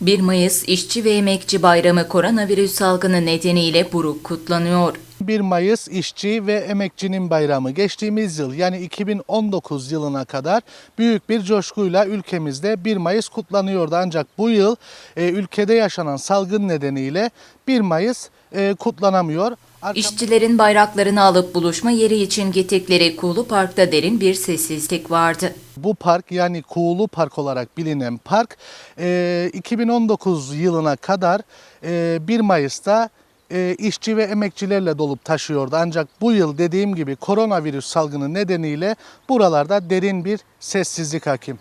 1 Mayıs İşçi ve Emekçi Bayramı koronavirüs salgını nedeniyle buruk kutlanıyor. 1 Mayıs İşçi ve Emekçinin Bayramı geçtiğimiz yıl yani 2019 yılına kadar büyük bir coşkuyla ülkemizde 1 Mayıs kutlanıyordu. Ancak bu yıl e, ülkede yaşanan salgın nedeniyle 1 Mayıs e, kutlanamıyor. İşçilerin bayraklarını alıp buluşma yeri için gittikleri Kuğulu Park'ta derin bir sessizlik vardı. Bu park yani Kuğulu Park olarak bilinen park e, 2019 yılına kadar e, 1 Mayıs'ta e, işçi ve emekçilerle dolup taşıyordu. Ancak bu yıl dediğim gibi koronavirüs salgını nedeniyle buralarda derin bir sessizlik hakim.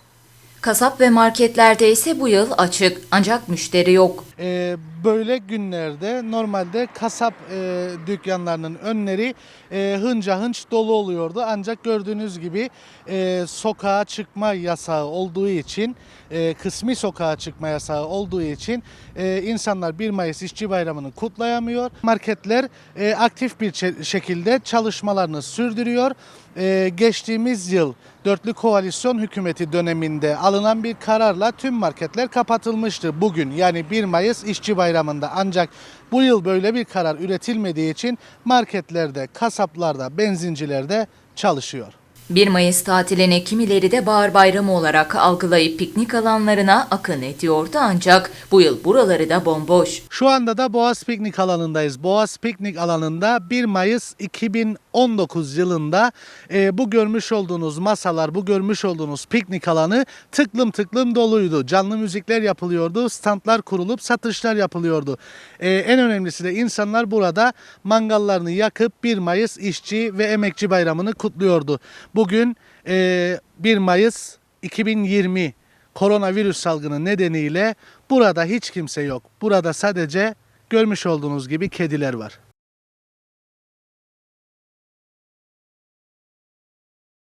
Kasap ve marketlerde ise bu yıl açık ancak müşteri yok. E, böyle günlerde normalde kasap e, dükkanlarının önleri e, hınca hınç dolu oluyordu. Ancak gördüğünüz gibi e, sokağa çıkma yasağı olduğu için, e, kısmi sokağa çıkma yasağı olduğu için e, insanlar 1 Mayıs İşçi Bayramı'nı kutlayamıyor. Marketler e, aktif bir şekilde çalışmalarını sürdürüyor. E, geçtiğimiz yıl Dörtlü Koalisyon Hükümeti döneminde alınan bir kararla tüm marketler kapatılmıştı bugün yani 1 Mayıs İşçi Bayramı'nda ancak bu yıl böyle bir karar üretilmediği için marketlerde, kasaplarda, benzincilerde çalışıyor. 1 Mayıs tatilini kimileri de bahar bayramı olarak algılayıp piknik alanlarına akın ediyordu ancak bu yıl buraları da bomboş. Şu anda da Boğaz Piknik alanındayız. Boğaz Piknik alanında 1 Mayıs 2019 yılında e, bu görmüş olduğunuz masalar, bu görmüş olduğunuz piknik alanı tıklım tıklım doluydu. Canlı müzikler yapılıyordu, standlar kurulup satışlar yapılıyordu. E, en önemlisi de insanlar burada mangallarını yakıp 1 Mayıs İşçi ve Emekçi Bayramı'nı kutluyordu. Bugün e, 1 Mayıs 2020 koronavirüs salgını nedeniyle burada hiç kimse yok. Burada sadece görmüş olduğunuz gibi kediler var.